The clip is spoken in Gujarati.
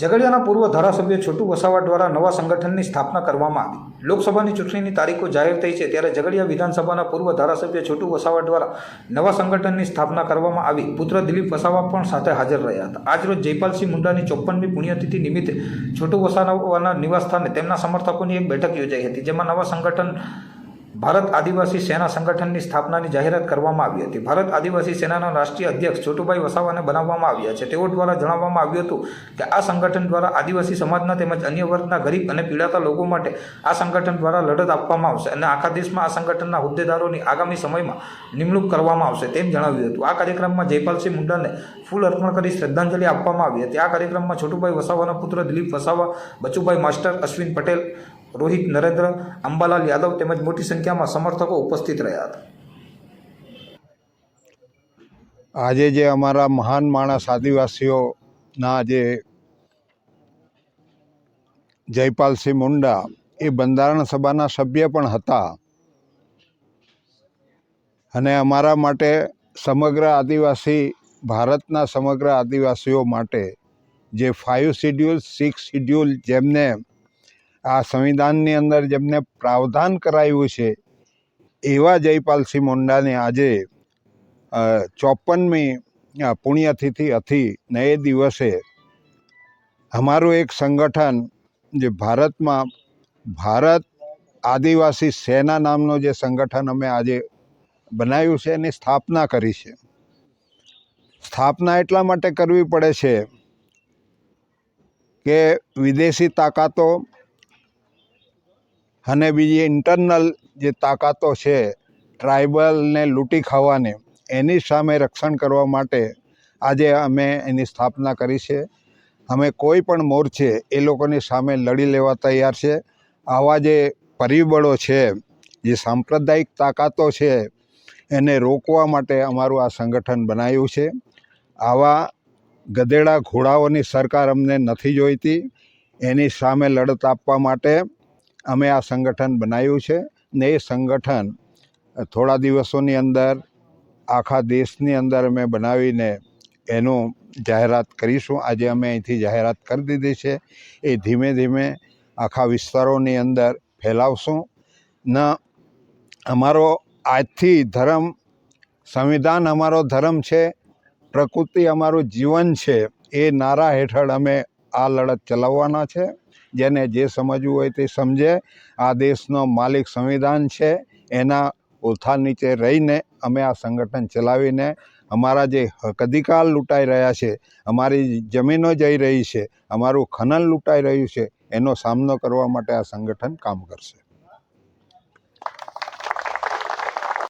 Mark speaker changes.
Speaker 1: ઝઘડિયાના પૂર્વ ધારાસભ્ય છોટુ વસાવા દ્વારા નવા સંગઠનની સ્થાપના કરવામાં આવી. લોકસભાની ચૂંટણીની તારીખો જાહેર થઈ છે ત્યારે ઝઘડિયા વિધાનસભાના પૂર્વ ધારાસભ્ય છોટુ વસાવા દ્વારા નવા સંગઠનની સ્થાપના કરવામાં આવી. પુત્ર દિલીપ વસાવા પણ સાથે હાજર રહ્યા હતા. આજરોજ જયપાલસિંહ મુંડાની ચોપ્પનમી પુણ્યતિથિ નિમિત્તે છોટુ વસાવાના નિવાસસ્થાને તેમના સમર્થકોની એક બેઠક યોજાઈ હતી, જેમાં નવા સંગઠન ભારત આદિવાસી સેના સંગઠનની સ્થાપનાની જાહેરાત કરવામાં આવી હતી. ભારત આદિવાસી સેનાના રાષ્ટ્રીય અધ્યક્ષ છોટુભાઈ વસાવાને બનાવવામાં આવ્યા છે. તેઓ દ્વારા જણાવવામાં આવ્યું હતું કે આ સંગઠન દ્વારા આદિવાસી સમાજના તેમજ અન્ય વર્ગના ગરીબ અને પીડાતા લોકો માટે આ સંગઠન દ્વારા લડત આપવામાં આવશે અને આખા દેશમાં આ સંગઠનના હોદ્દેદારોની આગામી સમયમાં નિમણૂક કરવામાં આવશે તેમ જણાવ્યું હતું. આ કાર્યક્રમમાં જયપાલસિંહ મુંડાને ફૂલ અર્પણ કરી શ્રદ્ધાંજલિ આપવામાં આવી હતી. આ કાર્યક્રમમાં છોટુભાઈ વસાવાના પુત્ર દિલીપ વસાવા, બચુભાઈ માસ્ટર, અશ્વિન પટેલ રોહિત નરેન્દ્ર, અંબાલાલ યાદવ તેમજ મોટી સંખ્યામાં સમર્થકો ઉપસ્થિત રહ્યા હતા.
Speaker 2: આજે જે અમારા મહાન માણસ આદિવાસીઓના જે જયપાલસિંહ મુંડા એ બંધારણ સભાના સભ્ય પણ હતા અને અમારા માટે સમગ્ર આદિવાસી, ભારતના સમગ્ર આદિવાસીઓ માટે જે ફાઇવ શિડ્યુલ સિક્સ શિડ્યુલ જેમને આ સંવિધાનની અંદર જેમને પ્રાવધાન કરાયું છે, એવા જયપાલસિંહ મુંડાને આજે ચોપનમી પુણ્યતિથિ હતી ને દિવસે અમારું એક સંગઠન જે ભારતમાં, ભારત આદિવાસી સેના નામનું જે સંગઠન અમે આજે બનાવ્યું છે, એની સ્થાપના કરી છે. સ્થાપના એટલા માટે કરવી પડે છે કે વિદેશી તાકાતો અને બીજી ઇન્ટરનલ જે તાકાતો છે ટ્રાઇબલને લૂંટી ખાવાની, એની સામે રક્ષણ કરવા માટે આજે અમે એની સ્થાપના કરી છે. અમે કોઈ પણ મોરચે એ લોકોની સામે લડી લેવા તૈયાર છે. આવા જે પરિબળો છે, જે સાંપ્રદાયિક તાકાતો છે, એને રોકવા માટે અમારું આ સંગઠન બનાવ્યું છે. આવા ગધેડા ઘોડાઓની સરકાર અમને નથી જોઈતી. એની સામે લડત આપવા માટે અમે આ સંગઠન બનાવ્યું છે ને એ સંગઠન થોડા દિવસોની અંદર આખા દેશની અંદર અમે બનાવીને એનું જાહેરાત કરીશું. આજે અમે અહીંથી જાહેરાત કરી દીધી છે. એ ધીમે ધીમે આખા વિસ્તારોની અંદર ફેલાવશું. ન, અમારો આજથી ધર્મ, સંવિધાન અમારો ધર્મ છે, પ્રકૃતિ અમારું જીવન છે, એ નારા હેઠળ અમે આ લડત ચલાવવાના છે. જેને જે સમજવું હોય તે સમજે. આ દેશનો માલિક સંવિધાન છે. એના ઓથા નીચે રહીને અમે આ સંગઠન ચલાવીને અમારા જે હક અધિકાર લૂંટાઈ રહ્યા છે, અમારી જમીનો જઈ રહી છે, અમારું ખનન લૂંટાઈ રહ્યું છે, એનો સામનો કરવા માટે આ સંગઠન કામ કરશે.